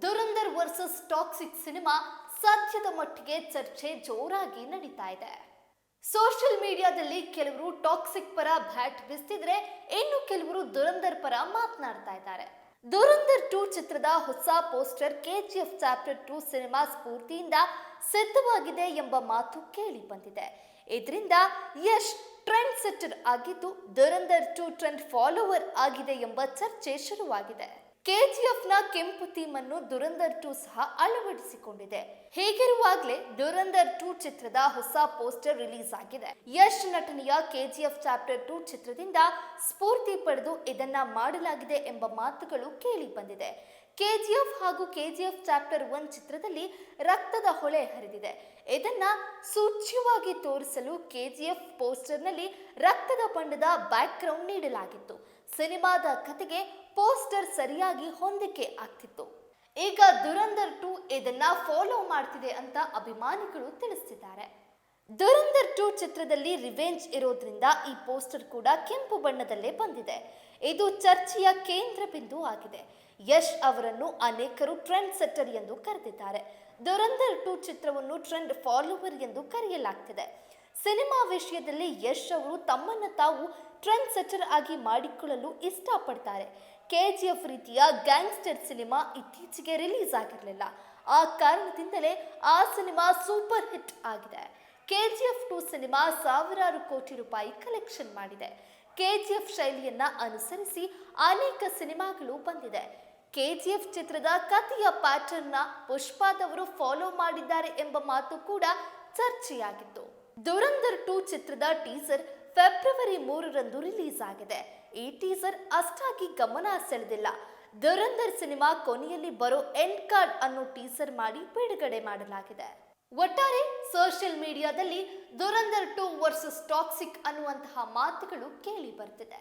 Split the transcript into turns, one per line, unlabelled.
ದುರಂದರ್ versus toxic cinema ಸದ್ಯದ ಮಟ್ಟಿಗೆ ಚರ್ಚೆ ಜೋರಾಗಿ ನಡೀತಾ ಇದೆ. ಸೋಷಿಯಲ್ ಮೀಡಿಯಾದಲ್ಲಿ ಕೆಲವರು ಟಾಕ್ಸಿಕ್ ಪರ ಬ್ಯಾಟ್ ಬಿಸ್ತಿದ್ರೆ ಇನ್ನು ಕೆಲವರು ದುರಂದರ್ ಪರ ಮಾತನಾಡ್ತಾ ಇದ್ದಾರೆ. ದುರಂದರ್ ಟೂ ಚಿತ್ರದ ಹೊಸ poster KGF chapter two cinema ಸ್ಫೂರ್ತಿಯಿಂದ ಸಿದ್ಧವಾಗಿದೆ ಎಂಬ ಮಾತು ಕೇಳಿ ಬಂದಿದೆ. ಇದರಿಂದ ಯಶ್ ಟ್ರೆಂಡ್ ಸೆಟ್ಟರ್ ಆಗಿದ್ದು ದುರಂದರ್ ಟು ಟ್ರೆಂಡ್ ಫಾಲೋವರ್ ಆಗಿದೆ ಎಂಬ ಚರ್ಚೆ ಶುರುವಾಗಿದೆ. ಕೆಜಿಎಫ್ ಕೆಂಪು ಥೀಮ್ ಅನ್ನು ದುರಂದರ್ ಟೂ ಸಹ ಅಳವಡಿಸಿಕೊಂಡಿದೆ. ಹೇಗಿರುವಾಗಲೇ ದುರಂದರ್ ಟೂ ಚಿತ್ರದ ಹೊಸ ಪೋಸ್ಟರ್ ರಿಲೀಸ್ ಆಗಿದೆ. ಯಶ್ ನಟನೆಯ ಕೆಜಿಎಫ್ ಚಾಪ್ಟರ್ ಟೂ ಚಿತ್ರದಿಂದ ಸ್ಫೂರ್ತಿ ಪಡೆದು ಇದನ್ನ ಮಾಡಲಾಗಿದೆ ಎಂಬ ಮಾತುಗಳು ಕೇಳಿ ಬಂದಿದೆ. ಕೆಜಿಎಫ್ ಹಾಗೂ ಕೆಜಿಎಫ್ ಚಾಪ್ಟರ್ ಒನ್ ಚಿತ್ರದಲ್ಲಿ ರಕ್ತದ ಹೊಳೆ ಹರಿದಿದೆ. ಇದನ್ನ ಸೂಚ್ಯವಾಗಿ ತೋರಿಸಲು ಕೆಜಿಎಫ್ ಪೋಸ್ಟರ್ನಲ್ಲಿ ರಕ್ತದ ಬಣ್ಣದ ಬ್ಯಾಕ್ ಗ್ರೌಂಡ್ ನೀಡಲಾಗಿತ್ತು. ಸಿನಿಮಾದ ಕತೆಗೆ ಪೋಸ್ಟರ್ ಸರಿಯಾಗಿ ಹೊಂದಿಕೆ ಆಗ್ತಿತ್ತು. ಈಗ ದುರಂದರ್ ಟು ಇದನ್ನ ಫಾಲೋ ಮಾಡ್ತಿದೆ ಅಂತ ಅಭಿಮಾನಿಗಳು ತಿಳಿಸಿದ್ದಾರೆ ದುರಂದರ್ ಟು ಚಿತ್ರದಲ್ಲಿ ರಿವೆಂಜ್ ಇರೋದ್ರಿಂದ ಈ ಪೋಸ್ಟರ್ ಕೂಡ ಕೆಂಪು ಬಣ್ಣದಲ್ಲೇ ಬಂದಿದೆ. ಇದು ಚರ್ಚೆಯ ಕೇಂದ್ರ ಬಿಂದು ಆಗಿದೆ. ಯಶ್ ಅವರನ್ನು ಅನೇಕರು ಟ್ರೆಂಡ್ ಸೆಟ್ಟರ್ ಎಂದು ಕರೆದಿದ್ದಾರೆ. ದುರಂದರ್ ಟು ಚಿತ್ರವನ್ನು ಟ್ರೆಂಡ್ ಫಾಲೋವರ್ ಎಂದು ಕರೆಯಲಾಗ್ತಿದೆ. ಸಿನಿಮಾ ವಿಷಯದಲ್ಲಿ ಯಶ್ ಅವರು ತಮ್ಮನ್ನು ತಾವು ಟ್ರೆಂಡ್ ಸೆಟರ್ ಆಗಿ ಮಾಡಿಕೊಳ್ಳಲು ಇಷ್ಟಪಡ್ತಾರೆ. ಕೆ ಜಿ ಎಫ್ ರೀತಿಯ ಗ್ಯಾಂಗ್ಸ್ಟರ್ ಸಿನಿಮಾ ಇತ್ತೀಚೆಗೆ ರಿಲೀಸ್ ಆಗಿರಲಿಲ್ಲ. ಆ ಕಾರಣದಿಂದಲೇ ಆ ಸಿನಿಮಾ ಸೂಪರ್ ಹಿಟ್ ಆಗಿದೆ. K G F two cinema ಸಾವಿರಾರು ಕೋಟಿ ರೂಪಾಯಿ ಕಲೆಕ್ಷನ್ ಮಾಡಿದೆ. ಕೆ ಜಿ ಎಫ್ ಶೈಲಿಯನ್ನ ಅನುಸರಿಸಿ ಅನೇಕ ಸಿನಿಮಾಗಳು ಬಂದಿದೆ. ಕೆ ಜಿ ಎಫ್ ಚಿತ್ರದ ಕಥೆಯ ಪ್ಯಾಟರ್ನ್ ಪುಷ್ಪಾದವರು ಫಾಲೋ ಮಾಡಿದ್ದಾರೆ ಎಂಬ ಮಾತು ಕೂಡ ಚರ್ಚೆಯಾಗಿತ್ತು. ದುರಂದರ್ ಟೂ ಚಿತ್ರದ ಟೀಸರ್ ಫೆಬ್ರವರಿ ಮೂರರಂದು ರಿಲೀಸ್ ಆಗಿದೆ ಈ ಟೀಸರ್ ಅಷ್ಟಾಗಿ ಗಮನ ಸೆಳೆದಿಲ್ಲ. ದುರಂದರ್ ಸಿನಿಮಾ ಕೊನೆಯಲ್ಲಿ ಬರೋ ಎಂಡ್ ಕಾರ್ಡ್ ಅನ್ನು ಟೀಸರ್ ಮಾಡಿ ಬಿಡುಗಡೆ ಮಾಡಲಾಗಿದೆ. ಒಟ್ಟಾರೆ ಸೋಷಿಯಲ್ ಮೀಡಿಯಾದಲ್ಲಿ ದುರಂದರ್ ಟೂ ವರ್ಸಸ್ ಟಾಕ್ಸಿಕ್ ಅನ್ನುವಂತಹ ಮಾತುಗಳು ಕೇಳಿ ಬರ್ತಿದೆ.